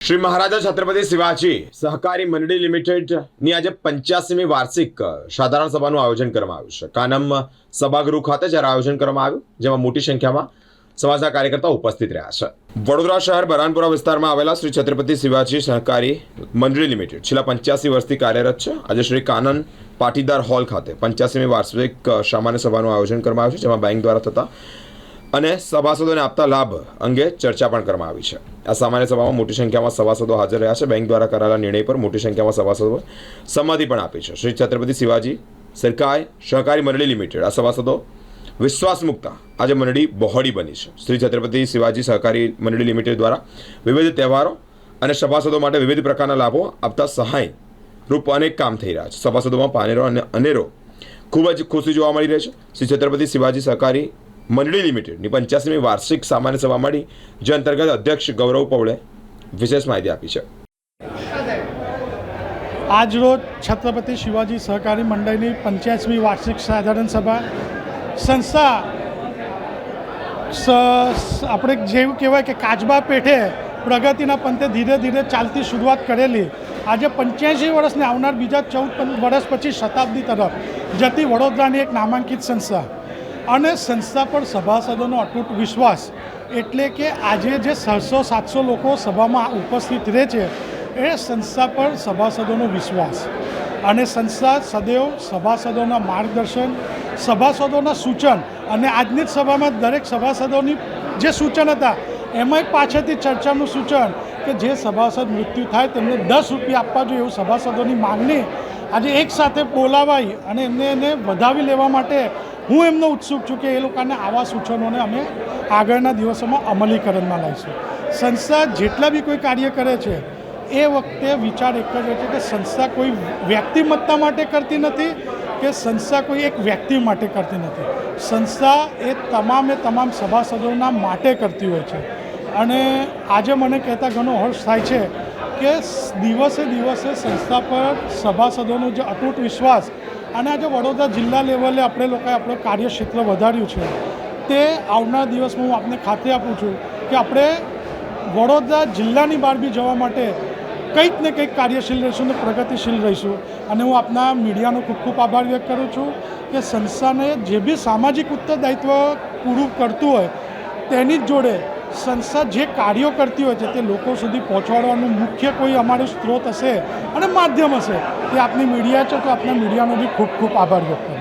શ્રી મહારાજા છત્રપતિ શિવાજી સહકારી મંડળી લિમિટેડની આજે પંચ્યાસીમી વાર્ષિક સાધારણ સભાનું આયોજન કરવામાં આવ્યું છે. કાનમ સભાગૃહ ખાતે જ્યારે આયોજન કરવામાં આવ્યું, જેમાં મોટી સંખ્યામાં સમાજના કાર્યકર્તાઓ ઉપસ્થિત રહ્યા છે. વડોદરા શહેર બરાનપુરા વિસ્તારમાં આવેલા શ્રી છત્રપતિ શિવાજી સહકારી મંડળી લિમિટેડ છેલ્લા પંચ્યાસી વર્ષથી કાર્યરત છે. આજે શ્રી કાનન પાટીદાર હોલ ખાતે પંચ્યાસીમી વાર્ષિક સામાન્ય સભાનું આયોજન કરવામાં આવ્યું છે, જેમાં બેંક દ્વારા થતા અને સભાસદોને આપતા લાભ અંગે ચર્ચા પણ કરવામાં આવી છે. આ સામાન્ય સભામાં મોટી સંખ્યામાં સભાસદો હાજર રહ્યા છે. બેંક દ્વારા કરાયેલા નિર્ણય પર મોટી સંખ્યામાં સભાસદોએ સંમતિ પણ આપી છે. શ્રી છત્રપતિ શિવાજી, સરકાર સહકારી મંડળી લિમિટેડ, આ સભાસદો વિશ્વાસ મુકતા આજે મંડળી બહોળી બની છે. શ્રી છત્રપતિ શિવાજી સહકારી મંડળી લિમિટેડ દ્વારા વિવિધ તહેવારો અને સભાસદો માટે વિવિધ પ્રકારના લાભો આપતા સહાય રૂપ અનેક કામ થઈ રહ્યા છે. સભાસદોમાં પાનેરો અને અનેરો ખૂબ જ ખુશી જોવા મળી રહી છે. શ્રી છત્રપતિ શિવાજી સહકારી મંડળી લિમિટેડની પંચ્યાસીમી વાર્ષિક સામાન્ય સભા મળી, જે અંતર્ગત અધ્યક્ષ ગૌરવ પૌળે વિશેષ માહિતી આપી છે. આજરોજ છત્રપતિ શિવાજી સહકારી મંડળની પંચ્યાસમી વાર્ષિક સાધારણ સભા. સંસ્થા આપણે જેવું કહેવાય કે કાચબા પેઠે પ્રગતિના પંથે ધીરે ધીરે ચાલતી શરૂઆત કરેલી. આજે પંચ્યાસી વર્ષને આવનાર બીજા ચૌદ વર્ષ પછી શતાબ્દી તરફ જતી વડોદરાની એક નામાંકિત સંસ્થા. અને સંસ્થા પર સભાસદોનો અતૂટ વિશ્વાસ એટલે કે આજે જે સાતસો સાતસો લોકો સભામાં ઉપસ્થિત રહે છે, એ સંસ્થા પર સભાસદોનો વિશ્વાસ. અને સંસ્થા સદૈવ સભાસદોના માર્ગદર્શન, સભાસદોના સૂચન અને આજની જ સભામાં દરેક સભાસદોની જે સૂચન હતા એમાં પાછળથી ચર્ચાનું સૂચન કે જે સભાસદ મૃત્યુ થાય તેમને દસ રૂપિયા આપવા જોઈએ એવું સભાસદોની માગણી આજે એકસાથે બોલાવાઈ અને એમને એને વધાવી લેવા માટે હું એમનો ઉત્સુક છું કે એ લોકોને આવા સૂચનોને અમે આગળના દિવસોમાં અમલીકરણમાં લાવીશું. સંસ્થા જેટલા બી કોઈ કાર્ય કરે છે, એ વખતે વિચાર એક જ છે કે સંસ્થા કોઈ વ્યક્તિમત્તા માટે કરતી નથી કે સંસ્થા કોઈ એક વ્યક્તિ માટે કરતી નથી. સંસ્થા એ તમામે તમામ સભાસદોના માટે કરતી હોય છે. અને આજે મને કહેતા ઘણો હર્ષ થાય છે કે દિવસે દિવસે સંસ્થા પર સભાસદોનો જે અતૂટ વિશ્વાસ અને આજે વડોદરા જિલ્લા લેવલે આપણે લોકોએ આપણું કાર્યક્ષેત્ર વધાર્યું છે. તે આવનાર દિવસમાં હું આપને ખાતરી આપું છું કે આપણે વડોદરા જિલ્લાની બહાર બી જવા માટે કંઈક ને કંઈક કાર્યશીલ રહીશું ને પ્રગતિશીલ રહીશું. અને હું આપના મીડિયાનો ખૂબ ખૂબ આભાર વ્યક્ત કરું છું કે સંસ્થાને જે બી સામાજિક ઉત્તરદાયિત્વ પૂરું કરતું હોય તેની જ જોડે સંસ્થા જે કાર્યો કરતી હોય છે તે લોકો સુધી પહોંચાડવાનું મુખ્ય કોઈ અમારું સ્ત્રોત હશે અને માધ્યમ હશે. તે આપની મીડિયા છે તો આપના મીડિયાનો બી ખૂબ ખૂબ આભાર વ્યક્ત